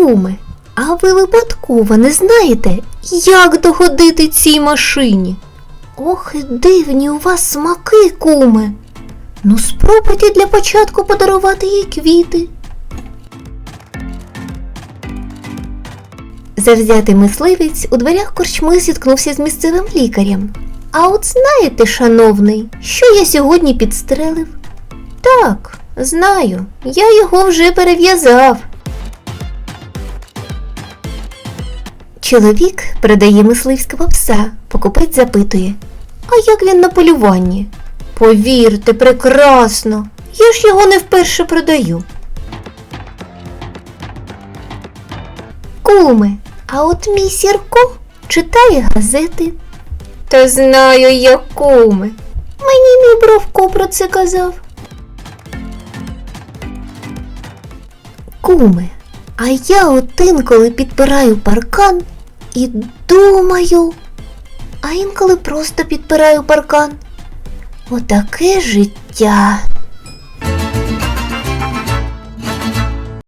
Куме, а ви випадково не знаєте, як догодити цій машині? Ох, дивні у вас смаки, куме. Ну, спробуйте для початку подарувати їй квіти. Завзятий мисливець у дверях корчми зіткнувся з місцевим лікарем. А от знаєте, шановний, що я сьогодні підстрелив? Так, знаю, я його вже перев'язав. Чоловік продає мисливського пса, покупець запитує. А як він на полюванні? Повірте, прекрасно. Я ж його не вперше продаю. Куме, а от мій Сірко читає газети. Та знаю я, куме. Мені мій Бровко про це казав. Куме, а я от інколи підпираю паркан і думаю, а інколи просто підпираю паркан. Отаке життя.